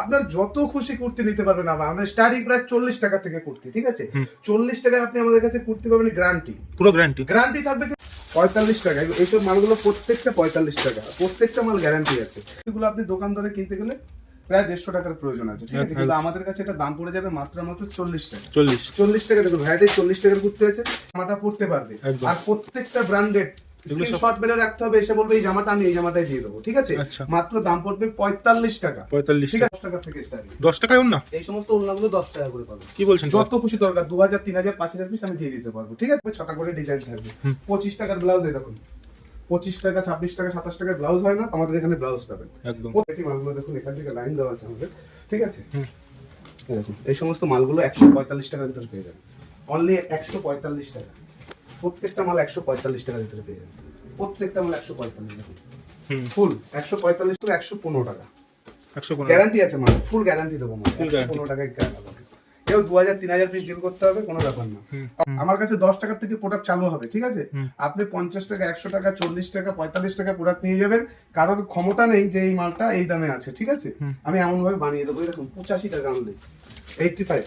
আপনার যত খুশি কুর্তি নিতে পারবেন আবার। আমাদের স্টার্টিং প্রায় চল্লিশ টাকা থেকে কুর্তি ঠিক আছে? চল্লিশ টাকায় আপনি আমাদের কাছে কুর্তি পাবেন গ্যারান্টি পুরো গ্যারান্টি গ্যারান্টি থাকবে পঁয়তাল্লিশ টাকা। এইসব মালগুলো প্রত্যেকটা পঁয়তাল্লিশ টাকা। প্রত্যেকটা মাল গ্যারান্টি আছে। এগুলো আপনি দোকান ধরে কিনতে গেলে প্রায় দেড়শো টাকার প্রয়োজন আছে ঠিক আছে? কিন্তু আমাদের কাছে এটা দাম পড়ে যাবে মাত্র মাত্র চল্লিশ টাকা। চল্লিশ। চল্লিশ টাকা দেখুন ভ্যারাইটি চল্লিশ টাকার কুর্তি আছে জামাটা পড়তে পারবে। আর প্রত্যেকটা ব্র্যান্ডেড শর্ট বেড়ে রাখতে হবে এসে বলবে এই জামাটা আমি এই জামাটাই দিয়ে দেবো। ঠিক আছে? আচ্ছা। মাত্র দাম পড়বে পঁয়তাল্লিশ টাকা। পঁয়তাল্লিশ টাকা। থেকে দশ টাকায় না এই সমস্ত ওড়নাগুলো দশ টাকা করে পাবেন কি বলছেন যত খুশি দরকার দু হাজার তিন হাজার পাঁচ হাজার পিস আমি দিয়ে দিতে পারব। ঠিক আছে? ছটা করে ডিজাইন থাকবে। পঁচিশ টাকার ব্লাউজ এই দেখুন। পঁচিশ টাকা ছাব্বিশ টাকা সাতাশ টাকার ব্লাউজ হয় না আমাদের এখানে ব্লাউজ পাবেন। একদম। প্রত্যেকটি মালগুলো দেখুন এখান থেকে লাইন দেওয়া আছে আমাদের। ঠিক আছে? এই সমস্ত মালগুলো একশো পঁয়তাল্লিশ টাকার ভিতরে পেয়ে যাবেন। অনলি একশো পঁয়তাল্লিশ টাকা। প্রত্যেকটা মাল একশো পঁয়তাল্লিশ টাকার ভিতরে পেয়ে যাবেন প্রত্যেকটা মাল একশো পঁয়তাল্লিশ টাকা। ফুল একশো পঁয়তাল্লিশ থেকে একশো পনেরো টাকা। একশো গ্যারান্টি আছে মাল ফুল গ্যারান্টি দেবো মাল। পনেরো টাকায় কেউ দু হাজার তিন হাজার পিস ডিল করতে হবে কোনো ব্যাপার না। আমার কাছে দশ টাকার থেকে প্রোডাক্ট চালু হবে ঠিক আছে? আপনি পঞ্চাশ টাকা একশো টাকা চল্লিশ টাকা পঁয়তাল্লিশ টাকা প্রোডাক্ট নিয়ে যাবেন। কারোর ক্ষমতা নেই যে এই মালটা এই দামে আছে ঠিক আছে? আমি এমন ভাবে বানিয়ে দেবো। দেখুন পঁচাশি টাকা আনলে এইটটি ফাইভ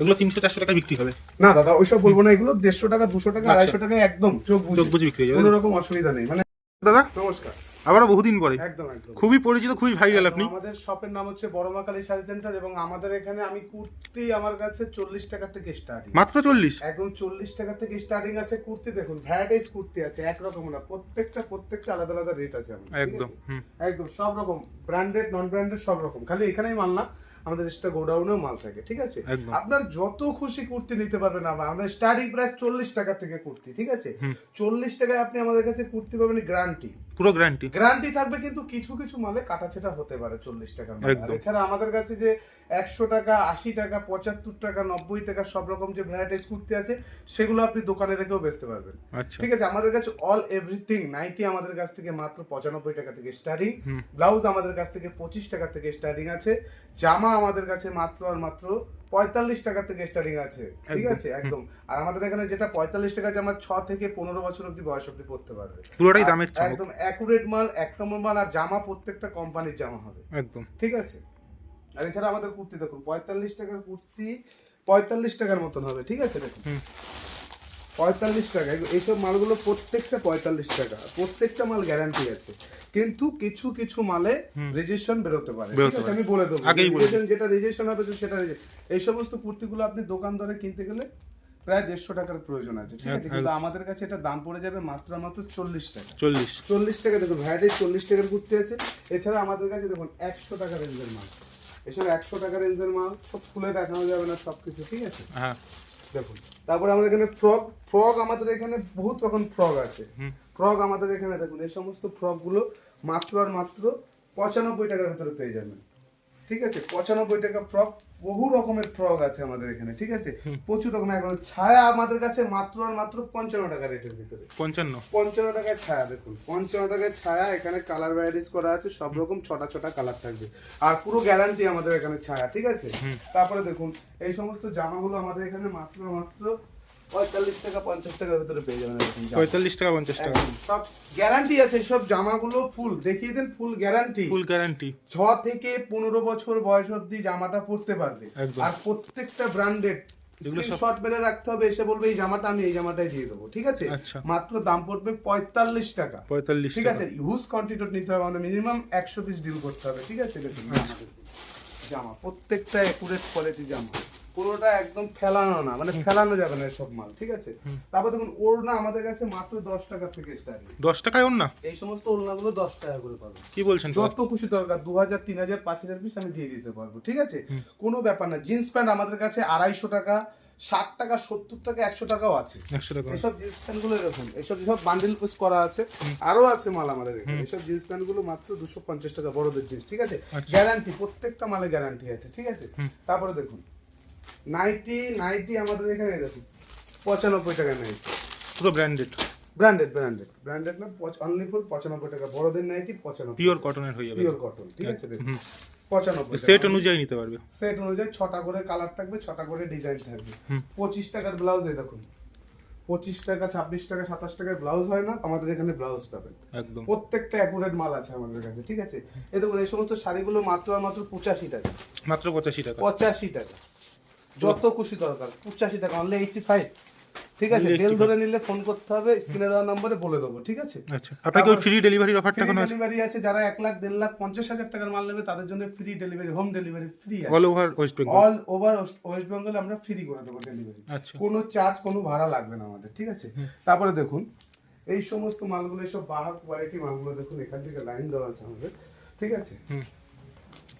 এগুলো তিনশো চারশো টাকা বিক্রি হবে। না দাদা ওইসব বলব না এগুলো দেড়শো টাকা দুশো টাকা আচ্ছা। আড়াইশো টাকা একদম চোখ চোখ বুঝে বিক্রি হয়ে কোনো রকম অসুবিধা নেই। মানে দাদা নমস্কার। আবারও বহুদিন পরে। একদম একদম। খুবই পরিচিত খুবই ভাইরাল আপনি। আমাদের শপের নাম হচ্ছে বড়মাকালী শাড়ি সেন্টার এবং আমাদের এখানে আমি কুর্তি আমার কাছে চল্লিশ টাকা থেকে স্টার্টিং মাত্র চল্লিশ? একদম চল্লিশ টাকা থেকে স্টার্টিং আছে কুর্তি দেখুন ভ্যারাইটিস কুর্তি আছে একরকম না প্রত্যেকটা প্রত্যেকটা আলাদা আলাদা রেট আছে একদম একদম সব রকম ব্র্যান্ডেড নন ব্র্যান্ডেড সব রকম। খালি এখানেই মাল না আমাদের এক্সট্রা গোডাউনেও মাল থাকে ঠিক আছে? আপনার যত খুশি কুর্তি নিতে পারবেন আবার আমাদের স্টার্টিং প্রায় চল্লিশ টাকা থেকে কুর্তি ঠিক আছে? চল্লিশ টাকায় আপনি আমাদের কাছে কুর্তি পাবেন গ্যারান্টি। পুরো গ্যারান্টি। গ্যারান্টি থাকবে কিন্তু কিছু কিছু মালে কাটাছেটা হতে পারে চল্লিশ একদম। এছাড়া আমাদের কাছে যে একশো টাকা আশি টাকা পঁচাত্তর টাকা নব্বই টাকা সব রকম যে ভ্যারাইটিস কুর্তি আছে সেগুলো আপনি দোকানে রেখেও বেচতে পারবেন। আচ্ছা। ঠিক আছে? আমাদের কাছে অল এভরিথিং নাইটি আমাদের কাছ থেকে মাত্র পঁচানব্বই টাকা থেকে স্টার্টিং ব্লাউজ আমাদের কাছ থেকে পঁচিশ টাকা থেকে স্টার্টিং আছে জামা আমাদের কাছে মাত্র আর মাত্র পঁয়তাল্লিশ টাকা থেকে স্টার্টিং আছে। ঠিক আছে? একদম। আর আমাদের এখানে যেটা পঁয়তাল্লিশ টাকা জামা ছ থেকে পনেরো বছর অব্দি বয়স অব্দি পড়তে পারবে। পুরোটাই দামের একদম অ্যাকুরেট মাল এক নম্বর মাল আর জামা প্রত্যেকটা কোম্পানির জামা হবে। একদম। ঠিক আছে? আর এছাড়া আমাদের কুর্তি দেখুন পঁয়তাল্লিশ টাকার কুর্তি পঁয়তাল্লিশ টাকার মতন হবে। ঠিক আছে? দেখুন। পঁয়তাল্লিশ টাকা। এইসব মালগুলো প্রত্যেকটা পঁয়তাল্লিশ টাকা। প্রত্যেকটা মাল গ্যারান্টি আছে। কিন্তু কিছু কিছু মালে। রেজিস্ট্রেশন বেরোতে পারে। আমি বলে দেবো। যেটা রেজিস্ট্রেশন হবে সেটা এই সমস্ত কুর্তিগুলো আপনি দোকান ধরে কিনতে গেলে প্রায় দেড়শো টাকার প্রয়োজন আছে। ঠিক আছে কিন্তু আমাদের কাছে এটা দাম পড়ে যাবে মাত্র মাত্র চল্লিশ টাকা। চল্লিশ। চল্লিশ টাকা দেখুন ভ্যারাইটি চল্লিশ টাকার কুর্তি আছে। এছাড়া আমাদের কাছে দেখুন একশো টাকা রেঞ্জের মাল। এছাড়া একশো টাকা রেঞ্জের মাল সব খুলে দেখানো যাবে না সব কিছু ঠিক আছে? হ্যাঁ। দেখুন তারপরে আমাদের এখানে ফ্রক ফ্রক আমাদের এখানে বহুত রকম ফ্রক আছে। ফ্রক আমাদের এখানে দেখুন এই সমস্ত ফ্রকগুলো মাত্র আর মাত্র পঁচানব্বই টাকার ভিতরে পেয়ে যাবেন। ঠিক আছে? পঁচানব্বই টাকা ফ্রক বহু রকমের ফ্রক আছে আমাদের এখানে ঠিক আছে? প্রচুর রকমের এখন ছায়া আমাদের কাছে মাত্র আর মাত্র পঞ্চান্ন টাকা রেটের ভিতরে। পঞ্চান্ন? পঞ্চান্ন টাকায় ছায়া দেখুন। পঞ্চান্ন টাকায় ছায়া এখানে কালার ভ্যারাইটিস করা আছে সব রকম ছটা ছটা কালার থাকবে। আর পুরো গ্যারান্টি আমাদের এখানে ছায়া ঠিক আছে? তারপরে দেখুন এই সমস্ত জামাগুলো আমাদের এখানে মাত্র মাত্র পঁয়তাল্লিশ টাকা পঞ্চাশ টাকার ভিতরে পেয়ে যাবেন পঁয়তাল্লিশ টাকা পঞ্চাশ টাকা। সব গ্যারান্টি আছে সব জামাগুলো ফুল দেখিয়ে দেন ফুল গ্যারান্টি ফুল গ্যারান্টি ছ থেকে পনেরো বছর বয়স অব্দি জামাটা পরতে পারবে। আর প্রত্যেকটা ব্র্যান্ডেড স্ক্রিনশট মেরে রাখতে হবে এসে বলবে এই জামাটা আমি এই জামাটাই দিয়ে দেবো। ঠিক আছে? আচ্ছা। মাত্র দাম পড়বে পঁয়তাল্লিশ টাকা। পঁয়তাল্লিশ ঠিক আছে? ইউজ কোয়ান্টিটি নিতে হবে আমাদের মিনিমাম একশো পিস ডিল করতে হবে। ঠিক আছে? আচ্ছা। জামা প্রত্যেকটা একুরেট কোয়ালিটি জামা। পুরোটা একদম ফেলানো না মানে ফেলানো যাবে না সব মাল ঠিক আছে? তারপর দেখুন ওড়না আমাদের কাছে মাত্র দশ টাকা থেকে স্টার্টিং দশ টাকায় ওর না এই সমস্ত ওড়নাগুলো দশ টাকা করে পাবে। কি বলছেন যত খুশি দরকার দু হাজার তিন হাজার পাঁচ হাজার পিস আমি দিয়ে দিতে পারব ঠিক আছে? কোনো ব্যাপার না জিন্স প্যান্ট আমাদের কাছে আড়াইশো টাকা ষাট টাকা সত্তর টাকা একশো টাকাও আছে। একশো টাকা। এইসব জিন্স প্যান্টগুলো এরকম এইসব যেসব বান্ডিল পিস করা আছে। আরও আছে মাল আমাদের এখানে। এইসব জিন্স প্যান্টগুলো মাত্র দুশো পঞ্চাশ টাকা বড়দের জিন্স ঠিক আছে? আচ্ছা। গ্যারান্টি প্রত্যেকটা মালে গ্যারান্টি আছে ঠিক আছে? তারপরে দেখুন নাইটি নাইটি আমাদের এখানে দেখুন পঁচানব্বই টাকা নাইটি পুরো ব্র্যান্ডেড ব্র্যান্ডেড ব্র্যান্ডেড ব্র্যান্ডেড না অনলি ফর পঁচানব্বই টাকা। বড়দের নাইটি পঁচানব্বই। পিওর কটনের হয়ে যাবে। পিওর কটন ঠিক আছে দেখুন পঁচানব্বই সেট অনুযায়ী নিতে পারবে। সেট অনুযায়ী ছটা করে কালার থাকবে ছটা করে ডিজাইন থাকবে। পঁচিশ টাকার ব্লাউজ এই দেখুন পঁচিশ টাকা ছাব্বিশ টাকা সাতাশ টাকায় ব্লাউজ হয় না আমাদের এখানে ব্লাউজ পাবেন। একদম। প্রত্যেকটা অ্যাকুরেট মাল আছে আমাদের কাছে ঠিক আছে? এই দেখুন এই সমস্ত শাড়িগুলো মাত্র আর মাত্র পঁচাশি টাকা। মাত্র পঁচাশি টাকা। পঁচাশি টাকা। যত খুশি দরকার। পঁচাশি টাকা অনলি এইটটি ফাইভ ঠিক আছে? বেল ধরে নিলে ফোন করতে হবে স্ক্রিনে দেওয়া নম্বরে বলে দেবো ঠিক আছে? আচ্ছা। আপনার কি ফ্রি ডেলিভারির অফারটা কোনো আছে? ডেলিভারি আছে যারা এক লাখ দেড় লাখ পঞ্চাশ হাজার টাকার মাল নেবে তাদের জন্য free delivery home delivery free আছে। All over West Bengal all over West Bengal আমরা ফ্রি করে দেবো ডেলিভারি আচ্ছা। কোনো চার্জ কোনো ভাড়া লাগবে না আমাদের ঠিক আছে? তারপরে দেখুন এই সমস্ত মালগুলো সব বাহার কোয়ালিটি মালগুলো দেখুন এখান থেকে লাইন দেওয়া আছে আমাদের ঠিক আছে? হুম।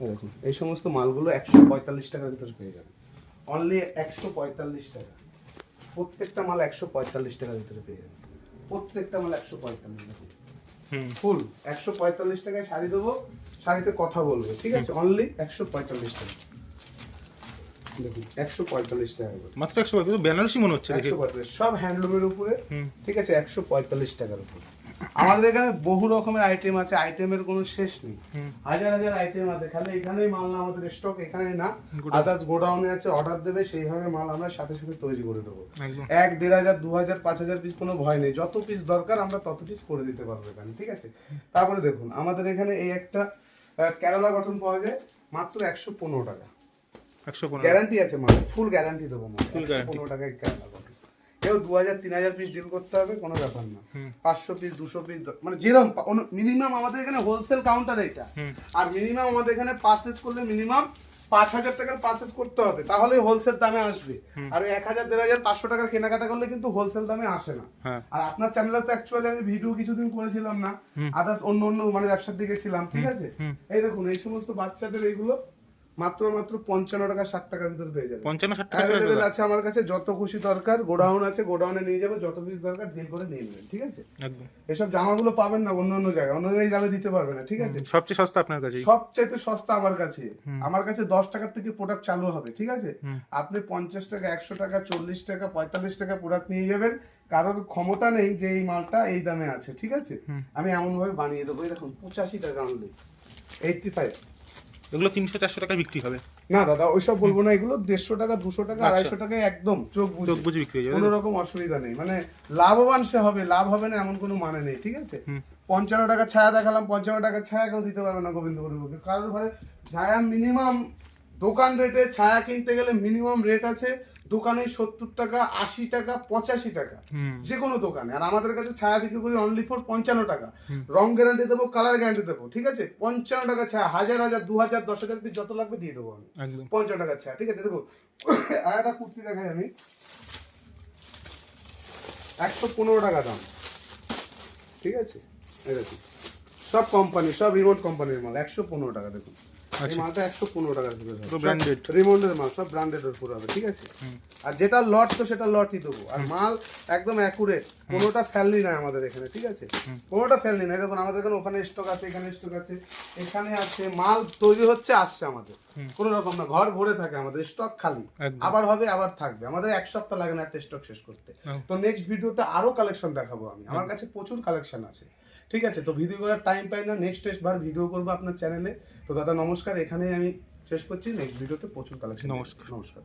দেখুন এই সমস্ত মালগুলো একশো পঁয়তাল্লিশ টাকার ভিতরে পেয়ে যাবেন। অনলি একশো পঁয়তাল্লিশ টাকা। প্রত্যেকটা মাল একশো পঁয়তাল্লিশ টাকার ভিতরে পেয়ে যাবেন প্রত্যেকটা মাল একশো পঁয়তাল্লিশ হুম। ফুল একশো পঁয়তাল্লিশ টাকায় শাড়ি দেবো শাড়িতে কথা বলবে ঠিক আছে? অনলি একশো পঁয়তাল্লিশ টাকা। দেখুন একশো পঁয়তাল্লিশ টাকা মাত্র একশো টাকা বেনারসি মনে হচ্ছে একশো পঁয়তাল্লিশ সব হ্যান্ডলুমের উপরে ঠিক আছে? একশো পঁয়তাল্লিশ টাকার উপরে। আমাদের এখানে বহু রকমের আইটেম আছে আইটেমের কোনো শেষ নেই। হাজার হাজার আইটেম আছে খালি এখানেই মাল না আমাদের স্টক এখানে না। আদার্স গোডাউনে আছে অর্ডার দেবে সেইভাবে মাল আমরা সাথে সাথে তৈরি করে দেবো। এক দেড় হাজার দু হাজার পাঁচ হাজার পিস কোনো ভয় নেই যত পিস দরকার আমরা তত পিস করে দিতে পারব এখানে ঠিক আছে? তারপরে দেখুন আমাদের এখানে এই একটা কেরালা গঠন পাওয়া যায় মাত্র একশো পনেরো টাকা। গ্যারান্টি আছে মাল ফুল গ্যারান্টি দেবো মাল পনেরো টাকায় কেরালা কেউ দু হাজার তিন হাজার পিস ডিল করতে হবে কোনো ব্যাপার না। পাঁচশো পিস দুশো পিস মানে যেরকম মিনিমাম আমাদের এখানে হোলসেল কাউন্টার এটা। আর মিনিমাম আমাদের এখানে পারচেস করলে মিনিমাম পাঁচ হাজার টাকার পারচেস করতে হবে তাহলে হোলসেল দামে আসবে। আর এক হাজার দেড় হাজার পাঁচশো টাকার কেনাকাটা করলে কিন্তু হোলসেল দামে আসে না। হ্যাঁ। আর আপনার চ্যানেলে তো অ্যাকচুয়ালি আমি ভিডিও কিছুদিন করেছিলাম না। আদার্স অন্য অন্য মানে ব্যবসার দিকে ছিলাম ঠিক আছে? এই দেখুন এই সমস্ত বাচ্চাদের এইগুলো মাত্র মাত্র পঞ্চান্ন টাকা ষাট টাকার ভিতরে পেয়ে যাবে। পঞ্চান্ন ষাট টাকা আছে আমার কাছে যত খুশি দরকার গোডাউন আছে গোডাউনে নিয়ে যাবে যত পিস দরকার ডিল করে নিয়ে নেবেন ঠিক আছে? এসব জামাগুলো পাবেন না অন্য অন্য জায়গায় অন্য জায়গায় দামে দিতে পারবে না ঠিক আছে? সবচেয়ে সস্তা আপনার কাছেই। সবচাইতে সস্তা আমার কাছে। আমার কাছে দশ টাকার থেকে প্রোডাক্ট চালু হবে ঠিক আছে? আপনি পঞ্চাশ টাকা একশো টাকা চল্লিশ টাকা পঁয়তাল্লিশ টাকা প্রোডাক্ট নিয়ে যাবেন। কারোর ক্ষমতা নেই যে এই মালটা এই দামে আছে ঠিক আছে? আমি এমন ভাবে বানিয়ে দেবো দেখুন পঁচাশি টাকা অনলি এইটটি ফাইভ এগুলো তিনশো চারশো টাকা বিক্রি হবে। না দাদা ওইসব বলব না এগুলো দেড়শো টাকা দুশো টাকা আচ্ছা। আড়াইশো টাকায় একদম চোখ চোখ বুঝে বিক্রি হয়ে যাবে। কোনো রকম অসুবিধা নেই। মানে লাভবান সে হবে লাভ হবে না এমন কোনো মানে নেই ঠিক আছে? পঞ্চান্ন টাকা ছায়া দেখালাম পঞ্চান্ন টাকা ছায়া কেউ দিতে পারবে না গোবিন্দ বুকে কারোর ঘরে ছায়া মিনিমাম দোকান রেটে ছায়া কিনতে গেলে মিনিমাম রেট আছে দোকানে সত্তর টাকা আশি টাকা পঁচাশি টাকা যে কোনো দোকানে। আর আমাদের কাছে ছায়া বিক্রি করি অনলি ফর পঞ্চান্ন টাকা। রং গ্যারান্টি দেবো কালার গ্যারান্টি দেবো ঠিক আছে? পঞ্চান্ন টাকা ছায়া হাজার হাজার দু হাজার দশ হাজার পিস যত লাগবে দিয়ে দেবো আমি। পঞ্চান্ন টাকার ছায়া ঠিক আছে? দেখো আর একটা কুর্তি দেখাই আমি। একশো পনেরো টাকা দাম ঠিক আছে? সব কোম্পানি সব রিমোট কোম্পানির মাল একশো পনেরো টাকা দেখুন। এই আচ্ছা। মালটা একশো পনেরো টাকার ভিতরে পুরো মাল সব ব্র্যান্ডেড উপর হবে ঠিক আছে? আর যেটা লট তো সেটা লটই দেবো। আর মাল একদম অ্যাকুরেট কোনোটা ফেলনি নাই আমাদের এখানে ঠিক আছে? কোনোটা ফেলনি নাই। দেখুন আমাদের এখানে ওখানে স্টক আছে এখানে স্টক আছে এখানে আছে মাল তৈরি হচ্ছে আসছে আমাদের। কোনো রকম না ঘর ভরে থাকে আমাদের স্টক খালি। আবার হবে আবার থাকবে। আমাদের এক সপ্তাহ লাগে না একটা স্টক শেষ করতে। তো নেক্সট ভিডিওতে আরও কালেকশন দেখাবো আমি। আমার কাছে প্রচুর কালেকশন আছে। ঠিক আছে তো ভিডিও করার টাইম পাই না। নেক্সট বার ভিডিও করব আপনার চ্যানেলে তো দাদা নমস্কার। এখানেই আমি শেষ করছি। নেক্সট ভিডিওতে প্রচুর কালেকশন নমস্কার। নমস্কার।